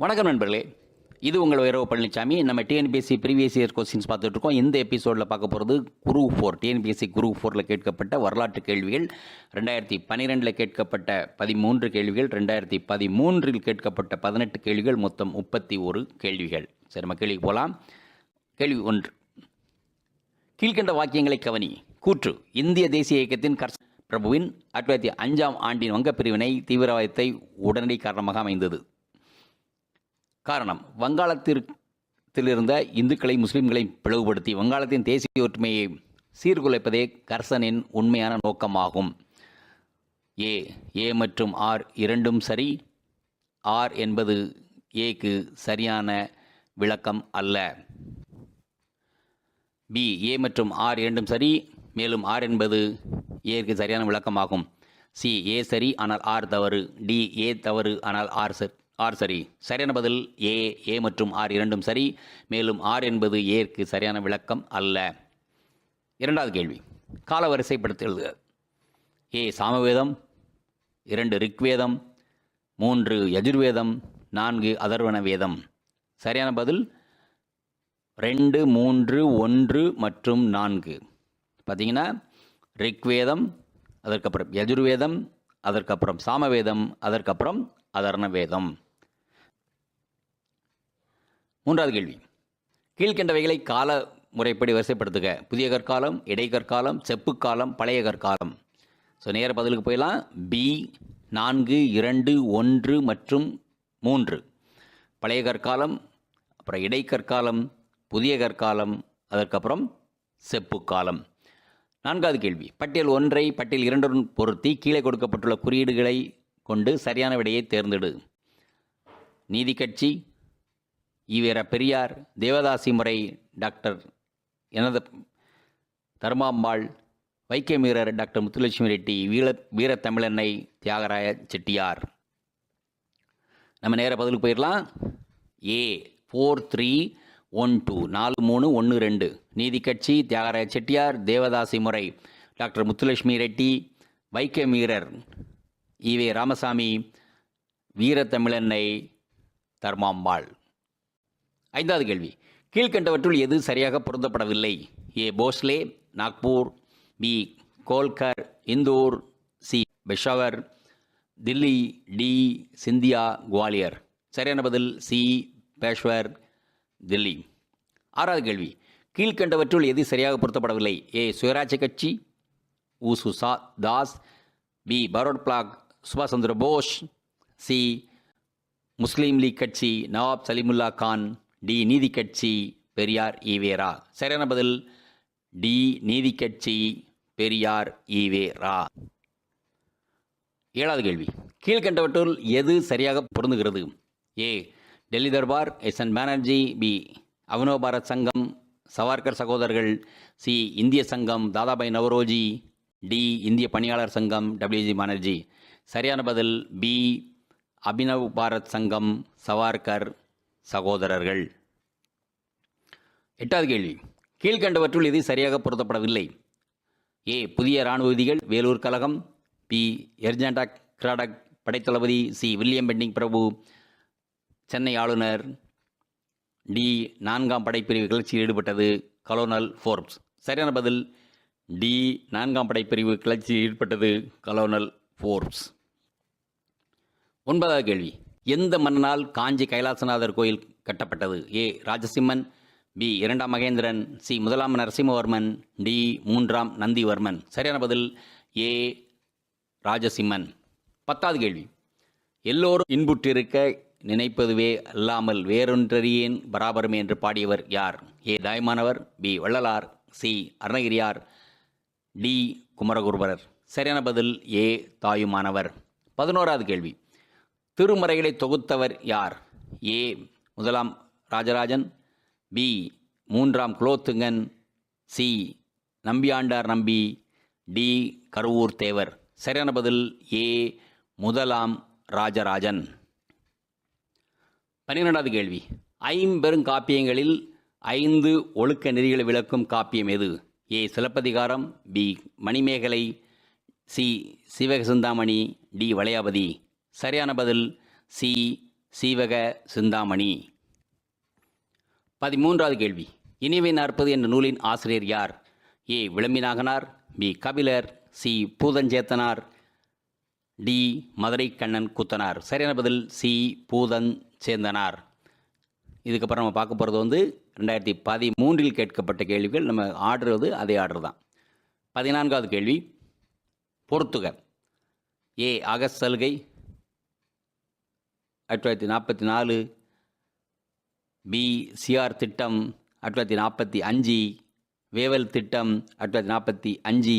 வணக்கம் நண்பர்களே. இது உங்கள் வைரவ பழனிசாமி நம்ம டிஎன்பிஎஸ்சி ப்ரீவியஸ் இயர் கொஸ்டின்ஸ் பார்த்துட்ருக்கோம். இந்த எபிசோடில் பார்க்க போகிறது குரு ஃபோர் டிஎன்பிஎஸ்சி குரு ஃபோரில் கேட்கப்பட்ட வரலாற்று கேள்விகள். ரெண்டாயிரத்தி பன்னிரெண்டில் கேட்கப்பட்ட பதிமூன்று கேள்விகள். ரெண்டாயிரத்தி பதிமூன்றில் கேட்கப்பட்ட பதினெட்டு கேள்விகள். மொத்தம் முப்பத்தி ஒரு கேள்விகள். சரி நம்ம கேள்விக்கு போகலாம் கேள்வி ஒன்று. கீழ்கண்ட வாக்கியங்களை கவனி. கூற்று. இந்திய தேசிய இயக்கத்தின் கர்ஸ் பிரபுவின் ஆயிரத்தி தொள்ளாயிரத்தி அஞ்சாம் ஆண்டின் வங்கப் பிரிவினை தீவிரவாதத்தை உடனடி காரணமாக அமைந்தது. காரணம் வங்காளத்திற்கிலிருந்த இந்துக்களை முஸ்லிம்களை பிளவுபடுத்தி வங்காளத்தின் தேசிய ஒற்றுமையை சீர்குலைப்பதே கர்சனின் உண்மையான நோக்கமாகும். ஏ ஏ மற்றும் ஆர் இரண்டும் சரி. ஆர் என்பது ஏக்கு சரியான விளக்கம் அல்ல. பி ஏ மற்றும் ஆர் இரண்டும் சரி. மேலும் ஆர் என்பது ஏற்கு சரியான விளக்கமாகும். சி ஏ சரி ஆனால் ஆர் தவறு. டி ஏ தவறு ஆனால் ஆர் சரி. ஆர் சரி. சரியான பதில் ஏ ஏ மற்றும் ஆர் இரண்டும் சரி. மேலும் ஆர் என்பது ஏற்கு சரியான விளக்கம் அல்ல. இரண்டாவது கேள்வி. காலவரிசைப்படுத்தி எழுதுக. ஏ சாமவேதம். இரண்டு ரிக்வேதம். மூன்று யஜுர்வேதம். நான்கு அதர்வன வேதம் சரியான பதில்? ரெண்டு மூன்று ஒன்று மற்றும் நான்கு. பார்த்தீங்கன்னா ரிக்வேதம் அதற்கப்புறம் யஜுர்வேதம் அதற்கப்புறம் சாமவேதம் அதற்கப்புறம் அதர்ண வேதம் மூன்றாவது கேள்வி. கீழ்கண்டவைகளை கால முறைப்படி வரிசைப்படுத்துக. புதிய கற்காலம் இடைக்கற்காலம் செப்புக்காலம் பழைய கற்காலம். ஸோ நேர பதிலுக்கு போயிடலாம். பி நான்கு இரண்டு ஒன்று மற்றும் மூன்று. பழைய கற்காலம் அப்புறம் இடைக்கற்காலம் புதிய கற்காலம் அதற்கப்புறம் செப்புக்காலம் நான்காவது கேள்வி. பட்டியல் ஒன்றை பட்டியல் இரண்டுடன் பொருத்தி கீழே கொடுக்கப்பட்டுள்ள குறியீடுகளை கொண்டு சரியான விடையை தேர்ந்தெடு. நீதி கட்சி ஈவேர பெரியார் தேவதாசி முறை டாக்டர் எனது தர்மாம்பாள் வைக்கமீரர் டாக்டர் முத்துலட்சுமி ரெட்டி வீர வீரத்தமிழன்னை தியாகராய செட்டியார். நம்ம நேர பதிலுக்கு போயிடலாம். A four three one two நாலு மூணு ஒன்று ரெண்டு. நீதி கட்சி தியாகராய செட்டியார் தேவதாசி முறை டாக்டர் முத்துலட்சுமி ரெட்டி வைக்கமீரர் ஈவே ராமசாமி வீரத்தமிழன்னை தர்மாம்பாள். ஐந்தாவது கேள்வி. கீழ்கண்டவற்றுள் எது சரியாக பொருந்தப்படவில்லை? A Bhonsle Nagpur B Holkar Indore C Peshawar Delhi D Scindia Gwalior. சரியான பதில் சி பேஷ்வர் தில்லி. ஆறாவது கேள்வி. கீழ்கண்டவற்றுள் எது சரியாக பொருத்தப்படவில்லை? ஏ சுயராட்சி கட்சி உ சுசா தாஸ் பி பரோட் பிளாக் சுபாஷ் சந்திர போஸ் சி முஸ்லீம் லீக் கட்சி நவாப் சலிமுல்லா கான் டி நீதி கட்சி பெரியார் ஈவேரா. சரியான பதில் டி நீதி கட்சி பெரியார் ஈவேரா. ஏழாவது கேள்வி. கீழ்கண்டவற்றுள் எது சரியாக பொருந்துகிறது? A Delhi Darbar S N Banerjee B அவனோ பாரத் சங்கம் சவார்கர் சகோதரர்கள் சி இந்திய சங்கம் தாதாபாய் நவரோஜி டி இந்திய பணியாளர் சங்கம் டபிள்யூஜி பானர்ஜி. சரியான பதில் பி அபினவ் பாரத் சங்கம் சவார்கர் சகோதரர்கள். எட்டாவது கேள்வி. கீழ்கண்டவற்றுள் இது சரியாக பொருத்தப்படவில்லை. ஏ புதிய இராணுவ விதிகள் வேலூர் கழகம் பி எர்ஜெண்டா கிராடக் படைத்தளபதி சி வில்லியம் பெண்டிங் பிரபு சென்னை ஆளுநர் டி நான்காம் படைப்பிரிவு கிளர்ச்சியில் ஈடுபட்டது கலோனல் ஃபோர்ப்ஸ். சரியான பதில் டி நான்காம் படைப்பிரிவு கிளர்ச்சியில் ஈடுபட்டது கலோனல் ஃபோர்ப்ஸ். ஒன்பதாவது கேள்வி. எந்த மன்னனால் காஞ்சி கைலாசநாதர் கோயில் கட்டப்பட்டது? ஏ. ராஜசிம்மன் பி. இரண்டாம் மகேந்திரன் சி. முதலாம் நரசிம்மவர்மன் டி. மூன்றாம் நந்திவர்மன். சரியான பதில் ஏ. ராஜசிம்மன். பத்தாவது கேள்வி. எல்லோரும் இன்புற்றிருக்க நினைப்பதுவே அல்லாமல் வேறொன்றறியேன் பராபரமே என்று பாடியவர் யார்? A. Thayumanavar B. Vallalar C. Arunagiriyar D. Kumaraguruparar. சரியான பதில் ஏ. தாயுமானவர். பதினோராவது கேள்வி. திருமறைகளை தொகுத்தவர் யார்? ஏ. முதலாம் ராஜராஜன் பி. மூன்றாம் குலோத்துங்கன் சி. நம்பியாண்டார் நம்பி டி. கருவூர் தேவர். சரியான பதில் ஏ. முதலாம் ராஜராஜன். பன்னிரெண்டாவது கேள்வி. ஐம்பெருங்காப்பியங்களில் ஐந்து ஒழுக்க நெறிகளை விளக்கும் காப்பியம் எது? A. Silappathikaram B. Manimekalai C. Sivakachintamani D. Valayapathi. சரியான பதில் சி சீவக சிந்தாமணி. பதிமூன்றாவது கேள்வி. இனிவை நாற்பது என்ற நூலின் ஆசிரியர் யார்? A Vilambinaganar B Kapilar C Poothanchendhanar D Madurai Kannan Koothanar. சரியான பதில் சி பூதன் சேந்தனார் இதுக்கப்புறம் நம்ம பார்க்க போகிறது வந்து ரெண்டாயிரத்தி பதிமூன்றில் கேட்கப்பட்ட கேள்விகள். நம்ம ஆடுறது அதே ஆர்டர் தான். பதினான்காவது கேள்வி. பொறுத்துக. ஏ ஆகஸ்ட் சலுகை. ஆயிரத்தி தொள்ளாயிரத்தி நாற்பத்தி நாலு பி சிஆர் திட்டம் ஆயிரத்தி தொள்ளாயிரத்தி நாற்பத்தி அஞ்சு வேவல் திட்டம் ஆயிரத்தி தொள்ளாயிரத்தி நாற்பத்தி அஞ்சு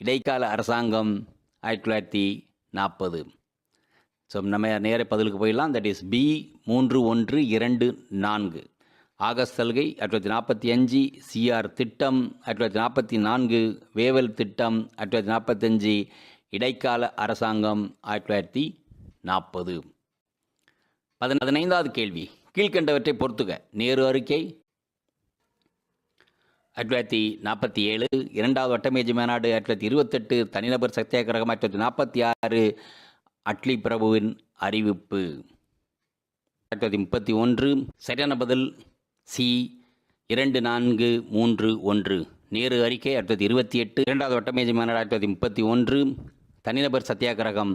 இடைக்கால அரசாங்கம் ஆயிரத்தி தொள்ளாயிரத்தி நாற்பது. ஸோ நம்ம நேர பதிலுக்கு போயிடலாம். தட் இஸ் பி மூன்று ஒன்று இரண்டு நான்கு. ஆகஸ்ட் சலுகை ஆயிரத்தி தொள்ளாயிரத்தி நாற்பத்தி அஞ்சு சிஆர் திட்டம் ஆயிரத்தி தொள்ளாயிரத்தி நாற்பத்தி நான்கு வேவல் திட்டம் ஆயிரத்தி தொள்ளாயிரத்தி நாற்பத்தஞ்சு இடைக்கால அரசாங்கம் ஆயிரத்தி தொள்ளாயிரத்தி நாற்பது. பதினைந்தாவது கேள்வி. கீழ்கண்டவற்றை பொறுத்துக. நேரு அறிக்கை. ஆயிரத்தி தொள்ளாயிரத்தி நாற்பத்தி ஏழு இரண்டாவது வட்டமேஜி மாநாடு ஆயிரத்தி தொள்ளாயிரத்தி இருபத்தெட்டு தனிநபர் சத்தியாகிரகம் ஆயிரத்தி தொள்ளாயிரத்தி நாற்பத்தி ஆறு அட்லி பிரபுவின் அறிவிப்பு. ஆயிரத்தி தொள்ளாயிரத்தி முப்பத்தி ஒன்று சரியான பதில் சி இரண்டு நான்கு மூன்று ஒன்று. நேரு அறிக்கை ஆயிரத்தி தொள்ளாயிரத்தி இருபத்தி எட்டு இரண்டாவது வட்டமேஜி மாநாடு ஆயிரத்தி தொள்ளாயிரத்தி முப்பத்தி ஒன்று தனிநபர் சத்தியாகிரகம்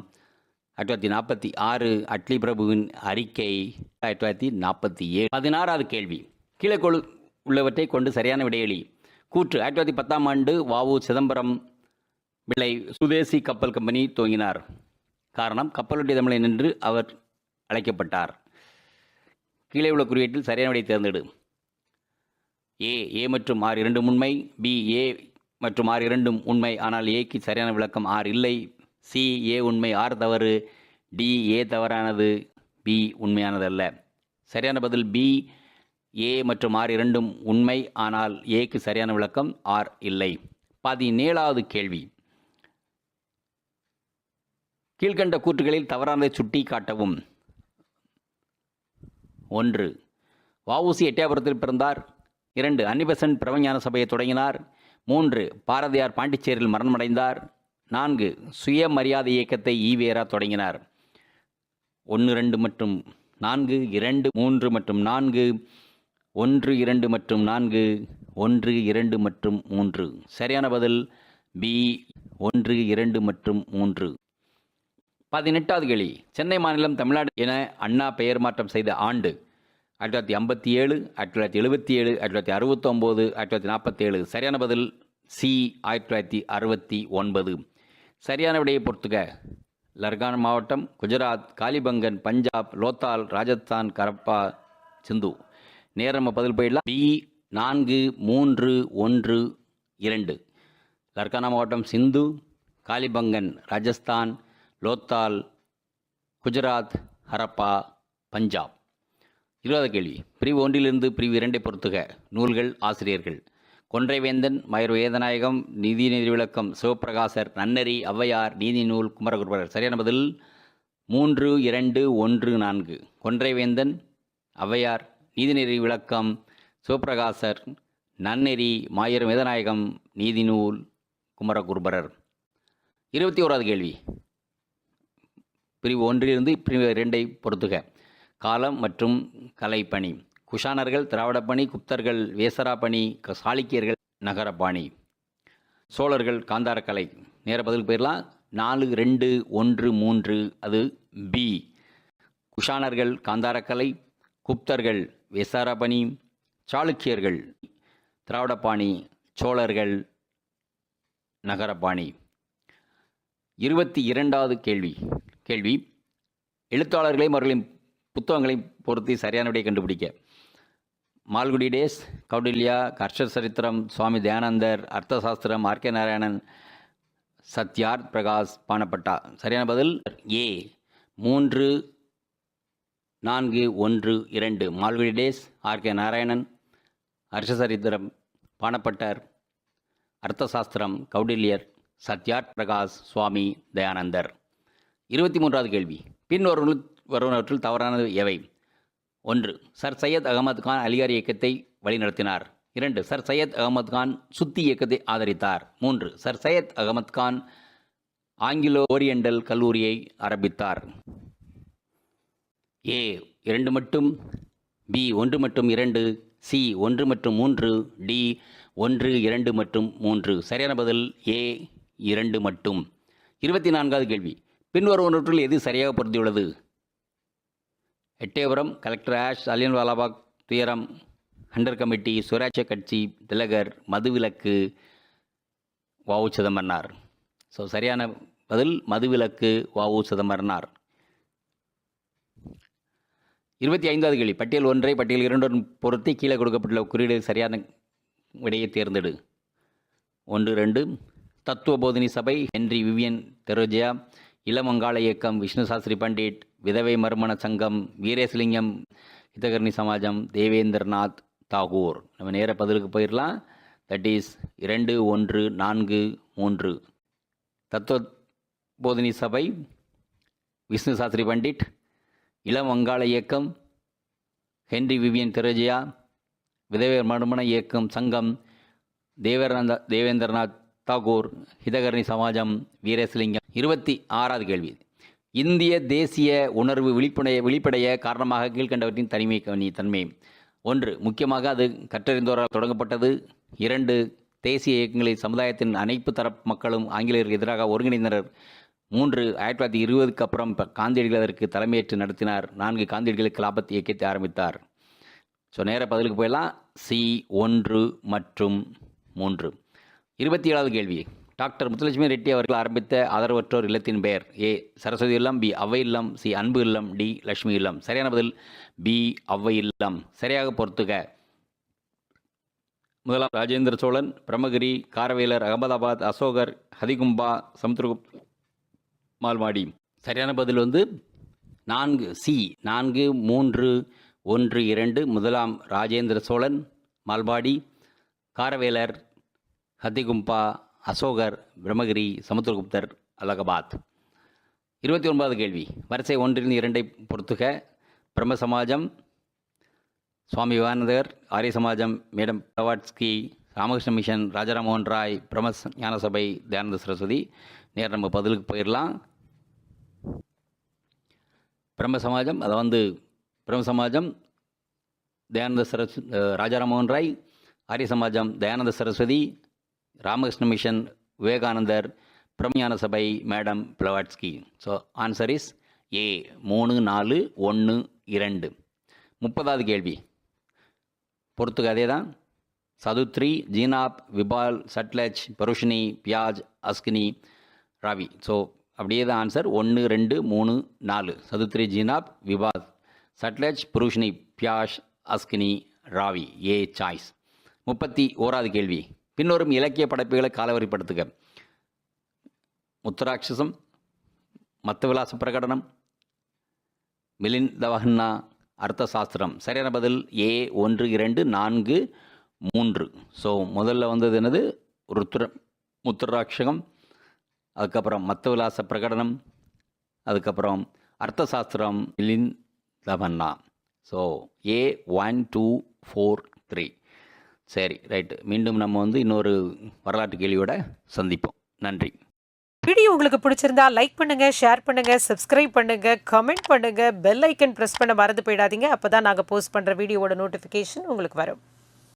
ஆயிரத்தி தொள்ளாயிரத்தி நாற்பத்தி ஆறு அட்லி பிரபுவின் அறிக்கை ஆயிரத்தி தொள்ளாயிரத்தி நாற்பத்தி ஏழு பதினாறாவது கேள்வி. கீழே கொழு உள்ளவற்றை கொண்டு சரியான விடையளி. கூற்று ஆயிரத்தி தொள்ளாயிரத்தி பத்தாம் ஆண்டு வாவு சிதம்பரம் பிள்ளை சுதேசி கப்பல் கம்பெனி துவங்கினார். காரணம் கப்பலுடைய தமிழை நின்று அவர் அழைக்கப்பட்டார். கீழே உள்ள குறியீட்டில் சரியான விடை தேர்ந்தெடு. ஏ ஏ மற்றும் ஆர் இரண்டும் உண்மை பி ஏ மற்றும் ஆர் இரண்டும் உண்மை ஆனால் ஏக்கு சரியான விளக்கம் ஆர் இல்லை. சி ஏ உண்மை ஆர் தவறு டி ஏ தவறானது பி உண்மையானதல்ல. சரியான பதில் பி ஏ மற்றும் ஆர் இரண்டும் உண்மை ஆனால் ஏக்கு சரியான விளக்கம் ஆர் இல்லை. பதினேழாவது கேள்வி. கீழ்கண்ட கூற்றுகளில் தவறானதை சுட்டி காட்டவும் ஒன்று. வவுசி எட்டயபுரத்தில் பிறந்தார். இரண்டு. அன்னிபசன் பிரபஞான சபையை தொடங்கினார். மூன்று. பாரதியார் பாண்டிச்சேரியில் மரணமடைந்தார். நான்கு சுயமரியாதை இயக்கத்தை ஈவேரா தொடங்கினார். ஒன்று ரெண்டு மற்றும் நான்கு இரண்டு மூன்று மற்றும் நான்கு ஒன்று இரண்டு மற்றும் நான்கு ஒன்று இரண்டு மற்றும் மூன்று. சரியான பதில் பி ஒன்று இரண்டு மற்றும் மூன்று. பதினெட்டாவது கேள்வி. சென்னை மாநிலம் தமிழ்நாடு என அண்ணா பெயர் மாற்றம் செய்த ஆண்டு ஆயிரத்தி தொள்ளாயிரத்தி ஐம்பத்தி ஏழு ஆயிரத்தி தொள்ளாயிரத்தி எழுபத்தி ஏழு ஆயிரத்தி தொள்ளாயிரத்தி அறுபத்தொம்போது ஆயிரத்தி தொள்ளாயிரத்தி நாற்பத்தேழு சரியான பதில் சி ஆயிரத்தி தொள்ளாயிரத்தி அறுபத்தி ஒன்பது. சரியான விடையை பொறுத்துக. லர்கான் மாவட்டம் குஜராத் காலிபங்கன் பஞ்சாப் லோத்தால் ராஜஸ்தான் கரப்பா சிந்து. நேரம் நம்ம பதில் போயிடலாம். பி நான்கு மூன்று ஒன்று இரண்டு. லர்கானா மாவட்டம் சிந்து காலிபங்கன் ராஜஸ்தான் லோத்தால் குஜராத் ஹரப்பா பஞ்சாப். இருபது கேள்வி. பிரிவு ஒன்றிலிருந்து பிரிவு இரண்டை பொறுத்துக. நூல்கள் ஆசிரியர்கள். கொன்றைவேந்தன் மயூர் வேதநாயகம் நீதி நெறி விளக்கம் சிவப்பிரகாசர் நன்னெறி ஔவையார் நீதி நூல் குமரகுருபரர். சரியான பதில் மூன்று இரண்டு ஒன்று நான்கு. கொன்றைவேந்தன் ஔவையார் நீதிநெறி விளக்கம் சிவப்பிரகாசர் நன்னெறி மாயூர் வேதநாயகம் நீதி நூல் குமரகுருபரர். இருபத்தி ஓராவது கேள்வி. பிரிவு ஒன்றிலிருந்து பிரிவு இரண்டை பொறுத்துக. காலம் மற்றும் கலைப்பணி. குஷானர்கள் திராவிடப்பணி குப்தர்கள் வேசராப்பணி க- சாளுக்கியர்கள் நகரப்பாணி. சோழர்கள் காந்தாரக்கலை. நேர பதில் போயிடலாம் நாலு ரெண்டு ஒன்று மூன்று அது பி குஷானர்கள் காந்தாரக்கலை குப்தர்கள் வேசாராபணி சாளுக்கியர்கள் திராவிடப்பாணி சோழர்கள் நகரபாணி இருபத்தி இரண்டாவது கேள்வி. கேள்வி எழுத்தாளர்களையும் அவர்களின் புத்தகங்களையும் பொறுத்து சரியான விடையை கண்டுபிடிக்க. மால்குடி டேஸ் கௌடில்யா கர்ஷ சரித்திரம் சுவாமி தயானந்தர் அர்த்தசாஸ்திரம் ஆர்கே நாராயணன் சத்யார்த் பிரகாஷ் பானப்பட்டா சரியான பதில்? ஏ மூன்று நான்கு ஒன்று இரண்டு. Malgudi days RK Narayanan Harshacharitram Banabhattar Arthashastra Kautilyar Satyarth Prakash Swami Dayanandar. இருபத்தி மூன்றாவது கேள்வி. பின் வருவன வருவனவற்றில் தவறானது எவை? ஒன்று சர் சையத் அகமது கான் அலிகார் இயக்கத்தை வழிநடத்தினார். இரண்டு சர் சையத் அகமது கான் சுத்தி இயக்கத்தை ஆதரித்தார். மூன்று sir Syed Ahmed Khan Anglo Oriental கல்லூரியை ஆரம்பித்தார். ஏ இரண்டு மட்டும் பி ஒன்று மற்றும் இரண்டு சி ஒன்று மற்றும் மூன்று டி ஒன்று இரண்டு மற்றும் மூன்று. சரியான பதில் ஏ இரண்டு மட்டும். இருபத்தி நான்காவது கேள்வி. பின்வருவனவற்றில் எது சரியாக பொருந்தியுள்ளது? எட்டயபுரம் கலெக்டர் ஆஷ் அலியன் வாலாபாக் துயரம் ஹண்டர் கமிட்டி சுயராட்ச கட்சி திலகர் மதுவிலக்கு வாவு சிதம்பரனார். ஸோ சரியான பதில் மதுவிலக்கு வாவு சிதம்பரனார். இருபத்தி ஐந்தாவது கேள்வி. பட்டியல் ஒன்றை பட்டியல் இரண்டுடன் பொருத்தி கீழே கொடுக்கப்பட்டுள்ள குறியீடு சரியான விடையை தேர்ந்தெடு. ஒன்று ரெண்டு. தத்துவ போதினி சபை ஹென்றி விவியன் தெரோஜியா இளமங்காள இயக்கம் விஷ்ணு சாஸ்திரி பண்டிட் விதவை மர்மண சங்கம் வீரேசலிங்கம் ஹிதகர்ணி சமாஜம் தேவேந்திரநாத் தாகூர். நம்ம நேர பதிலுக்கு போயிடலாம் தட் இஸ் இரண்டு ஒன்று நான்கு மூன்று. தத்துவ போதினி சபை விஷ்ணு சாஸ்திரி பண்டிட் இளம் வங்காள இயக்கம் ஹென்றி விவியன் தெரேஜியா விதவை மர்மண இயக்கம் சங்கம் தேவேந்திரநாத் தேவேந்திரநாத் தாகூர் ஹிதகரணி சமாஜம் வீரேசலிங்கம். இருபத்தி ஆறாவது கேள்வி. இந்திய தேசிய உணர்வு விழிப்புணைய வெளிப்படைய காரணமாக கீழ்கண்டவற்றின் தனிமை கவனி தன்மை. ஒன்று முக்கியமாக அது கற்றறிந்தோரால் தொடங்கப்பட்டது. இரண்டு தேசிய இயக்கங்களில் சமுதாயத்தின் அனைத்து தரப்பு மக்களும் ஆங்கிலேயருக்கு எதிராக ஒருங்கிணைந்தனர். மூன்று ஆயிரத்தி தொள்ளாயிரத்தி இருபதுக்கு அப்புறம் காந்தியடிகள் அதற்கு தலைமையேற்று நடத்தினார். நான்கு காந்தியடிகளுக்கு லாபத் இயக்கத்தை ஆரம்பித்தார். ஸோ நேர பதிலுக்கு போயெல்லாம் சி ஒன்று மற்றும் மூன்று. இருபத்தி ஏழாவது கேள்வி. டாக்டர் முத்துலட்சுமி ரெட்டி அவர்கள் ஆரம்பித்த ஆதரவற்றோர் இல்லத்தின் பெயர் ஏ. சரஸ்வதி இல்லம் பி. அவ்வை இல்லம் சி. அன்பு இல்லம் டி. லட்சுமி இல்லம். சரியான பதில் பி. அவ்வை இல்லம். சரியாக பொறுத்துக. முதலாம் ராஜேந்திர சோழன் பிரம்மகிரி காரவேலர் அகமதாபாத் அசோகர் ஹதிகும்பா சமுத்திரகுப் மால்மாடி சரியான பதில் வந்து நான்கு சி. நான்கு மூன்று ஒன்று இரண்டு முதலாம் ராஜேந்திர சோழன் மால்பாடி காரவேலர் ஹத்திகும்பா அசோகர் பிரம்மகிரி சமுத்திரகுப்தர் அலகாபாத். இருபத்தி ஒன்பதாவது கேள்வி. வரிசை ஒன்றிலிருந்து இரண்டை பொறுத்துக. பிரம்ம சமாஜம் Swami Vivekanandar Arya Samajam madam Blavatsky Ramakrishna mission Raja Rammohan Roy Brahma Gnana Sabha Dayananda Saraswati. நேர் நம்ம பதிலுக்கு போயிடலாம் பிரம்ம சமாஜம் அதை வந்து பிரம்ம சமாஜம் தயானந்த சரஸ் Raja Rammohan Roy Arya Samajam Dayananda Saraswati Ramakrishna mission Vivekanandar Brahmagnana Sabha madam Blavatsky. So answer is A மூணு நாலு ஒன்று இரண்டு. முப்பதாவது கேள்வி. பொறுத்துக்கு அதே தான் சதுத்ரி ஜீனாப் விபால் சட்லஜ் பருஷினி பியாஜ் அஸ்கினி ராவி. ஸோ அப்படியே தான் ஆன்சர் ஒன்று ரெண்டு மூணு நாலு. சதுத்ரி ஜீனாப் விபால் சட்லஜ் புருஷினி பியாஷ் அஸ்கினி ராவி. ஏ சாய்ஸ் முப்பத்தி ஓராவது கேள்வி. பின்வரும் இலக்கிய படைப்புகளை காலவரிப்படுத்துக. முத்தராட்சசம் மத்தவிலாச பிரகடனம் மிலிந்தவஹன்னா அர்த்த சாஸ்திரம் சரியான பதில் ஏ ஒன்று இரண்டு நான்கு மூன்று. ஸோ முதல்ல வந்தது என்னது? ருத்ர முத்துராட்சகம் அதுக்கப்புறம் மத்தவிலாச பிரகடனம் அதுக்கப்புறம் Artha Sastram மிலிந்தவன்னா so A one two four three சரி ரைட்டு மீண்டும் நம்ம வந்து இன்னொரு வரலாற்று கேள்வியோட சந்திப்போம். நன்றி. வீடியோ உங்களுக்கு பிடிச்சிருந்தா லைக் பண்ணுங்க ஷேர் பண்ணுங்க சப்ஸ்கிரைப் பண்ணுங்க கமெண்ட் பண்ணுங்க பெல் ஐக்கன் பிரஸ் பண்ண மறந்து போயிடாதீங்க. அப்போதான் நாங்கள் போஸ்ட் பண்ற வீடியோவோட நோட்டிபிகேஷன் உங்களுக்கு வரும்.